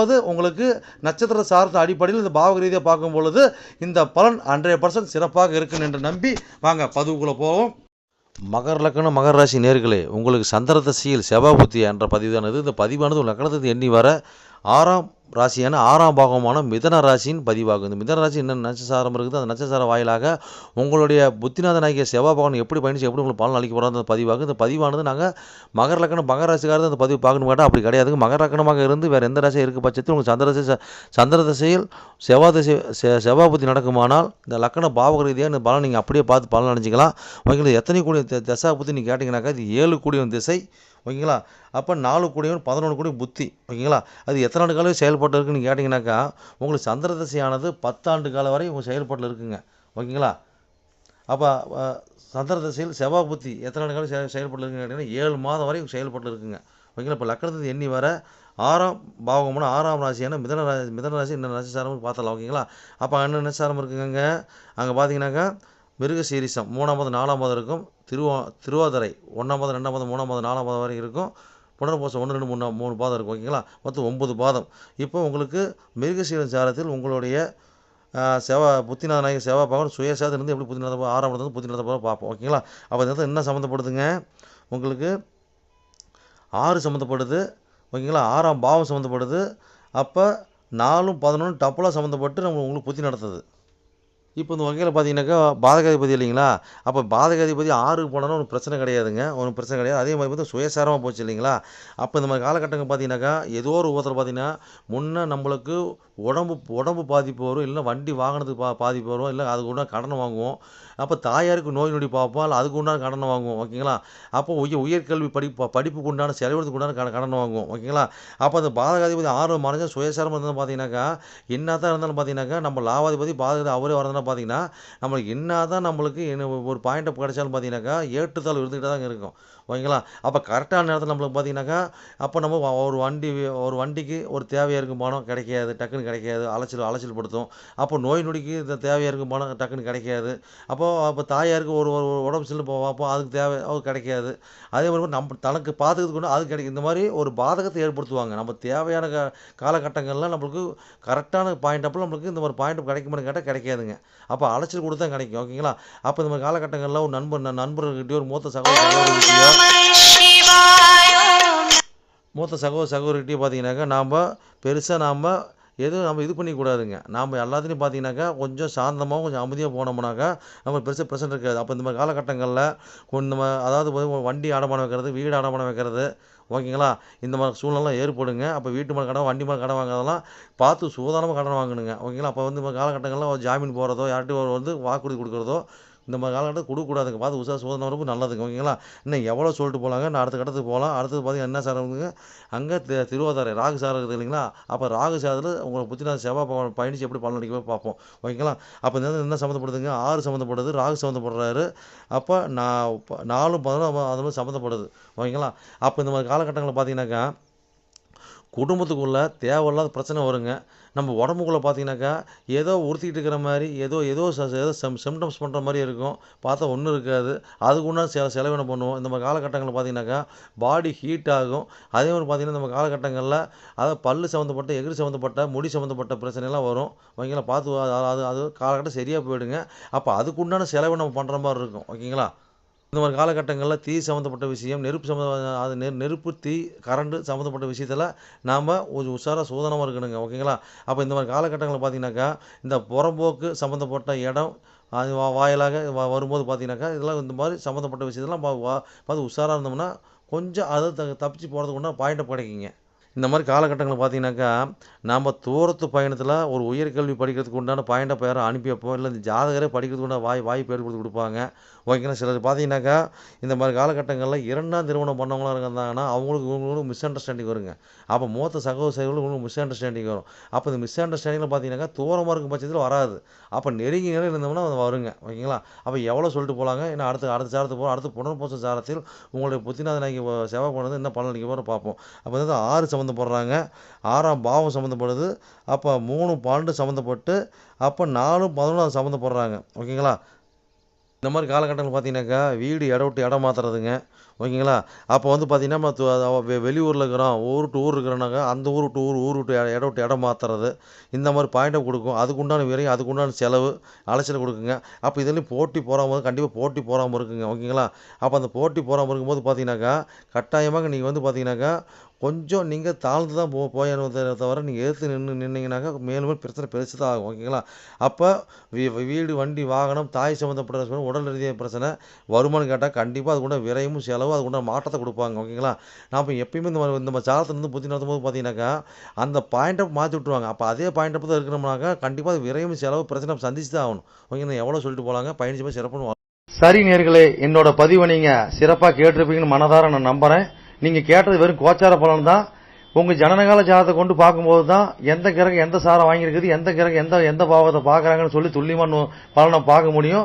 அதாவது உங்களுக்கு நட்சத்திர சார்ந்த அடிப்படையில் இந்த பாவக ரீதியாக பார்க்கும் பொழுது இந்த பலன் ஹண்ட்ரட் பர்சன்ட் சிறப்பாக இருக்கும் என்று நம்பி வாங்க பதிவுக்குள்ளே போவோம். மகர லக்கணம் மகர ராசி நேர்களே உங்களுக்கு சந்திர தசையில் செவ்வாய் புத்தி என்ற பதிவானது இந்த பதிவானது உங்கள் லக்கணத்தை எண்ணி வர ஆறாம் ராசியான ஆறாம் பாகமான மிதன ராசியின் பதிவாகும் இந்த மிதன ராசி என்ன நட்சசாரம் இருக்குது? அந்த நட்சசார வாயிலாக உங்களுடைய புத்திநாதனாகிய செவ்வாய் பகவான் எப்படி பயணிச்சு எப்படி உங்களுக்கு பலன் அளிக்க போகிறோம் அந்த பதிவாகும் இந்த பதிவானது நாங்கள் மகர லக்கணம் மகர ராசிக்காரது அந்த பதிவு பார்க்கணும் கேட்டால் அப்படி கிடையாது மகர லக்கணமாக இருந்து வேறு எந்த ராசியாக இருக்க பட்சத்தில் உங்களுக்கு சந்திர தசை சந்திர தசையில் செவ்வாய் தசை செ- செவ்வாய் புத்தி நடக்குமானால் இந்த லக்கண பாவக ரீதியாக இந்த பலன் நீங்கள் அப்படியே பார்த்து பலன் அடைஞ்சிக்கலாம். ஓகேங்களா எத்தனை கூடிய த- தசா புத்தி நீங்கள் கேட்டிங்கனாக்கா இது ஏழு கூடிய திசை ஓகேங்களா? அப்போ நாலு கோடியும் பதினொன்று கூடிய புத்தி ஓகேங்களா? அது எத்தனை ஆண்டு காலம் செயல்பட்டு இருக்குன்னு கேட்டிங்கனாக்கா உங்களுக்கு சந்திர தசையானது பத்தாண்டு காலம் வரை உங்கள் செயல்பாட்டில் இருக்குங்க ஓகேங்களா? அப்போ சந்திர தசையில் செவ்வாய் புத்தி எத்தனை ஆண்டு காலம் செயல் செயல்பாட்டில் இருக்குன்னு கேட்டிங்கன்னா ஏழு மாதம் வரை செயல்பாட்டில் இருக்குங்க ஓகேங்களா? இப்போ லக்கணத்தை எண்ணி வர ஆறாம் பாவகமான ஆறாம் ராசியான மிதன ராசி மிதன ராசி என்ன சாரம் பார்த்தலாம் ஓகேங்களா? அப்போ என்ன நட்சசாரம் இருக்குங்க அங்கே பார்த்தீங்கன்னாக்கா மிருக சீரிசம் மூணாம் நாலாம் இருக்கும். திருவா திருவாதிரை ஒன்றாம் ரெண்டாவது ரெண்டாம் நாலாவது மூணாம் நாலாம் வரை இருக்கும். புனர்பூசம் ஒன்று ரெண்டு மூணு மூணு பாதம் இருக்கும் ஓகேங்களா? மொத்தம் ஒம்பது பாதம். இப்போ உங்களுக்கு மிருகசீரன் சாரத்தில் உங்களுடைய செவா செவா நாயகர் செவா பகவான் சுயசாதம் இருந்து எப்படி புத்திநாத ஆறாம் இடத்துல புத்திநாத போக பார்ப்போம் ஓகேங்களா? அப்போ இந்த என்ன சம்மந்தப்படுதுங்க உங்களுக்கு ஆறு சம்மந்தப்படுது ஓகேங்களா? ஆறாம் பாவம் சம்மந்தப்படுது அப்போ நாலும் பதினொன்று டப்பலாக சம்மந்தப்பட்டு நம்ம உங்களுக்கு புத்தி நடத்துது. இப்போ இந்த வகையில் பார்த்தீங்கன்னாக்கா பாதகாதிபதி இல்லைங்களா? அப்போ பாதகாதிபதி ஆறுக்கு போனோன்னா ஒன்றும் பிரச்சனை கிடையாதுங்க. ஒன்றும் பிரச்சனை கிடையாது. அதே மாதிரி பார்த்தா சுயசாரமாக போச்சு இல்லைங்களா? அப்போ இந்த மாதிரி காலகட்டங்கள் பார்த்தீங்கன்னாக்கா ஏதோ ஒரு விதத்தில் பார்த்தீங்கன்னா முன்னே நம்மளுக்கு உடம்பு உடம்பு பாதிப்பு வரும். இல்லை வண்டி வாகனத்துக்கு பா பாதிப்பு வரும். இல்லை அதுக்கு உண்டான கடனை வாங்குவோம். அப்போ தாயாருக்கு நோய் நொடி பார்ப்போம். இல்லை அதுக்கு உண்டான கடனை வாங்குவோம். ஓகேங்களா? அப்போ உயர் உயர்கல்வி படிப்பு படிப்புக்கு உண்டான செலவிடத்துக்கு உண்டான கடன் கடனை வாங்குவோம். ஓகேங்களா? அப்போ அந்த பாதகாதிபதி ஆறு மறைஞ்சால் சுயசாரம் இருந்தாலும் பார்த்தீங்கன்னாக்கா என்ன தான் இருந்தாலும் பார்த்தீங்கன்னாக்கா நம்ம லாபாதிபதி பாதகாதி அவரே வரதுனா பார்த்தீங்கன்னா நம்மளுக்கு என்ன தான் நம்மளுக்கு என்ன ஒரு பாயிண்ட் கிடைச்சாலும் பார்த்தீங்கன்னாக்கா ஏற்றுத்தாள் இருந்துக்கிட்டே தான் இருக்கும். ஓகேங்களா? அப்போ கரெக்டான நேரத்தில் நம்மளுக்கு பார்த்தீங்கன்னாக்கா அப்போ நம்ம ஒரு வண்டி ஒரு வண்டிக்கு ஒரு தேவையாக இருக்கும் பணம் கிடைக்காது டக்குன்னு கிடைக்காது அலைச்சல் அலைச்சல் படுத்தும். அப்போ நோய் நொடிக்கு இந்த தேவையாக இருக்கும் பணம் டக்குன்னு கிடைக்காது. அப்போ அப்போ தாயாருக்கு ஒரு ஒரு ஒரு உடம்பு சில்லு பார்ப்போம் அதுக்கு தேவை அது கிடைக்காது. அதே மாதிரி நம்ம தனக்கு பார்த்துக்கிறதுக்கு கொண்டு அது கிடைக்கும் இந்த மாதிரி ஒரு பாதகத்தை ஏற்படுத்துவாங்க. நம்ம தேவையான க காலகட்டங்கள்லாம் நம்மளுக்கு கரெக்டான பாயிண்ட் அப்போ நம்மளுக்கு இந்த மாதிரி பாயிண்ட் கிடைக்குமான்னு கேட்டால் கிடைக்காதுங்க. அப்போ அலைச்சல் கொடுத்தா கிடைக்கும் ஓகேங்களா அப்போ இந்த மாதிரி காலகட்டங்களில் ஒரு நண்பர் நண்பர்கள்கிட்டயோ ஒரு மூத்த சகோதர சகோதரிகிட்டயோ மூத்த சகோதர சகோதரிகிட்டே பார்த்தீங்கன்னாக்கா நாம் பெருசாக நாம் எதுவும் நம்ம இது பண்ணிக்கூடாதுங்க. நாம் எல்லாத்துலேயும் பார்த்தீங்கன்னாக்கா கொஞ்சம் சாந்தமாக கொஞ்சம் அமைதியாக போனோம்னாக்கா நம்ம பெருசாக பிரச்சனை இருக்காது. அப்போ இந்த மாதிரி காலகட்டங்களில் கொஞ்சம் அதாவது வண்டி அடமானம் வைக்கிறது வீடு அடமானம் வைக்கிறது ஓகேங்களா? இந்த மாதிரி சூழ்நிலை ஏற்படுங்க. அப்போ வீட்டு மேலே கடன் வண்டி மேலே கடன் வாங்குறதெல்லாம் பார்த்து சூதானமாக கடன் வாங்கணுங்க. ஓகேங்களா? அப்போ வந்து காலகட்டங்களில் ஒரு ஜாமீன் போகிறதோ யார்கிட்டையும் ஒரு வந்து வாக்குறுதி கொடுக்குறதோ இந்த மாதிரி காலகட்டத்தில் கொடுக்கக்கூடாதுங்க. பார்த்து உஷா சோதனை ரொம்ப நல்லதுங்க. ஓகேங்களா? இன்னும் எவ்வளோ சொல்லிட்டு போகலாங்க நான் அடுத்த கட்டத்துக்கு போகலாம். அடுத்தது பார்த்தீங்கன்னா என்ன சார் இருக்குங்க அங்கே திருவாதாரை ராகு சார் இருக்குது இல்லைங்களா? அப்போ ராகு சாரத்தில் உங்களை புத்திநாத செவ்வாய் பகவான் பயணிச்சு எப்படி பலன் அடிக்கவே பார்ப்போம். ஓகேங்களா? அப்போ இந்த என்ன சம்மந்தப்படுதுங்க? ஆறு சம்மந்தப்படுது ராகு சம்மந்தப்படுறாரு. அப்போ நான் நாலும் பதினொன்று அது மாதிரி சம்மந்தப்படுது. ஓகேங்களா? அப்போ இந்த மாதிரி காலகட்டங்களில் பார்த்தீங்கன்னாக்கா குடும்பத்துக்குள்ளே தேவையில்லாத பிரச்சனை வருங்க. நம்ம உடம்புக்குள்ளே பார்த்தீங்கன்னாக்கா ஏதோ உறுத்திக்கிட்டு இருக்கிற மாதிரி ஏதோ ஏதோ ஏதோ செம் சிம்டம்ஸ் பண்ணுற மாதிரி இருக்கும். பார்த்தா ஒன்றும் இருக்காது. அதுக்கு உண்டான செ செலவினம் பண்ணுவோம்? இந்த மாதிரி காலகட்டங்களில் பார்த்தீங்கன்னாக்கா பாடி ஹீட் ஆகும். அதே மாதிரி பார்த்தீங்கன்னா நம்ம காலகட்டங்களில் அதாவது பல்லு சம்மந்தப்பட்ட எகிரி சம்மந்தப்பட்ட முடி சம்மந்தப்பட்ட பிரச்சனைலாம் வரும். ஓகேங்களா? பார்த்து அது அது அது காலகட்டம் சரியாக போயிடுங்க. அப்போ அதுக்கு உண்டான செலவு நம்ம பண்ணுற மாதிரி இருக்கும். ஓகேங்களா? இந்த மாதிரி காலகட்டங்களில் தீ சம்மந்தப்பட்ட விஷயம் நெருப்பு சம்மந்த அது நெ நெருப்பு தீ கரண்டு சம்மந்தப்பட்ட விஷயத்தில் நாம் கொஞ்சம் உஷாராக சூதனமாக இருக்கணுங்க ஓகேங்களா? அப்போ இந்த மாதிரி காலகட்டங்களில் பார்த்தீங்கன்னாக்கா இந்த புறம்போக்கு சம்மந்தப்பட்ட இடம் அது வா- வாயிலாக வ- வரும்போது பார்த்தீங்கன்னாக்கா இதெல்லாம் இந்த மாதிரி சம்மந்தப்பட்ட விஷயத்தெல்லாம் பா- வா- பார்த்து உஷாராக இருந்தோம்னா கொஞ்சம் அதை த தப்பிச்சு போகிறதுக்கு உண்டான பாயிண்ட்டை கிடைக்குங்க. இந்த மாதிரி காலகட்டங்களில் பார்த்தீங்கன்னாக்கா நாம் தூரத்து பயணத்தில் ஒரு உயர்கல்வி படிக்கிறதுக்கு உண்டான பாயிண்டை பேரை அனுப்பி வைப்போம் இல்லை இந்த ஜாதகரே படிக்கிறதுக்கு உண்டான வாய் வாய்ப்பு ஏற்படுத்தி கொடுப்பாங்க. ஓகேங்களா சிலர் பார்த்தீங்கன்னாக்கா இந்த மாதிரி காலகட்டங்களில் இரண்டாம் திருமணம் பண்ணவங்களாம் இருந்தாங்கன்னா அவங்களுக்கு இவங்களுக்கு மிஸ் அண்டர்ஸ்டாண்டிங் வருங்க. அப்போ மூத்த சகோதர சகோதரர்களுக்கு உங்களுக்கு மிஸ் அண்டர்ஸ்டாண்டிங் வரும். அப்போ இந்த மிஸ் அண்டர்ஸ்டாண்டிங்கில் பார்த்தீங்கன்னாக்கா தூரமாக இருக்கும் பட்சத்தில் வராது. அப்போ நெருங்கி நெருங்கி இருந்தோம்னா அது வருங்க. ஓகேங்களா? அப்போ எவ்வளோ சொல்லிட்டு போகலாங்க ஏன்னா அடுத்த அடுத்த சாரத்துக்கு போகிறோம் அடுத்து புனர்பூச சாரத்தில் உங்களுடைய புத்திநாதனாகி சேவை பண்ணது என்ன பலன் அடிக்க போகிற பார்ப்போம் அப்போ வந்து ஆறு சம்மந்தப்படுறாங்க ஆறாம் பாவம் சம்மந்தப்படுது அப்போ மூணு பன்னெண்டு சம்மந்தப்பட்டு அப்போ நாலும் பதினொன்றாவது சம்மந்தப்படுறாங்க ஓகேங்களா? இந்த மாதிரி காலகட்டங்கள் பார்த்தீங்கன்னாக்கா வீடு இடம் விட்டு இடம் மாற்றுறதுங்க ஓகேங்களா? அப்போ வந்து பார்த்தீங்கன்னா நம்ம வெ- வெளியூரில் இருக்கிறோம் ஊர் டு ஊர் இருக்கிறோனாங்க அந்த ஊர் டு ஊர் ஊர் விட்டு இடம் விட்டு இடம் மாற்றுறது இந்த மாதிரி பாயிண்ட்டை கொடுக்கும். அதுக்குண்டான விரையும் அதுக்குண்டான செலவு அலைச்சல் கொடுக்குங்க. அப்போ இதுலேயும் போட்டி போகாமல் கண்டிப்பாக போட்டி போகாமல் இருக்குங்க ஓகேங்களா? அப்போ அந்த போட்டி போகாமல் இருக்கும்போது பார்த்தீங்கன்னாக்கா கட்டாயமாக நீங்கள் வந்து பார்த்தீங்கன்னாக்கா கொஞ்சம் நீங்கள் தாழ்ந்து தான் போ போயணுமே தவிர நீங்கள் எடுத்து நின்று நின்னீங்கனாக்கா மேலும் பிரச்சனை பெருசு தான் ஆகும் ஓகேங்களா? அப்போ வீ வீடு வண்டி வாகனம் தாய் சம்மந்தப்பட்ட உடல் ரீதியான பிரச்சனை வருமானம் கேட்டால் கண்டிப்பாக அதுக்குண்ட விரையும் செலவு அதுக்குண்ட மாற்றத்தை கொடுப்பாங்க ஓகேங்களா? நான் இப்போ எப்பயுமே இந்த மாதிரி இந்த சாலத்துலேருந்து புத்தி நடத்தும் போது பார்த்தீங்கன்னாக்கா அந்த பாயிண்ட்டை மாற்றி விட்ருவாங்க அப்போ அதே பாயிண்ட்டை தான் இருக்கணும்னாக்கா கண்டிப்பாக அது விரையும் செலவு பிரச்சனை சந்திச்சு தான் ஆகணும். ஓகேங்களா? எவ்வளோ சொல்லிட்டு போகலாங்க பயணிச்சு போய் சிறப்புன்னு சரி நேர்களே என்னோட பதிவை நீங்கள் சிறப்பாக கேட்டிருப்பீங்கன்னு மனதார நான் நம்புகிறேன் நீங்கள் கேட்டது வெறும் கோச்சார பலன் தான். உங்கள் ஜனநகால ஜாதத்தை கொண்டு பார்க்கும்போது தான் எந்த கிரகம் எந்த சாரம் வாங்கியிருக்குது எந்த கிரகம் எந்த எந்த பாவத்தை பார்க்குறாங்கன்னு சொல்லி துல்லியமான பலனை பார்க்க முடியும்.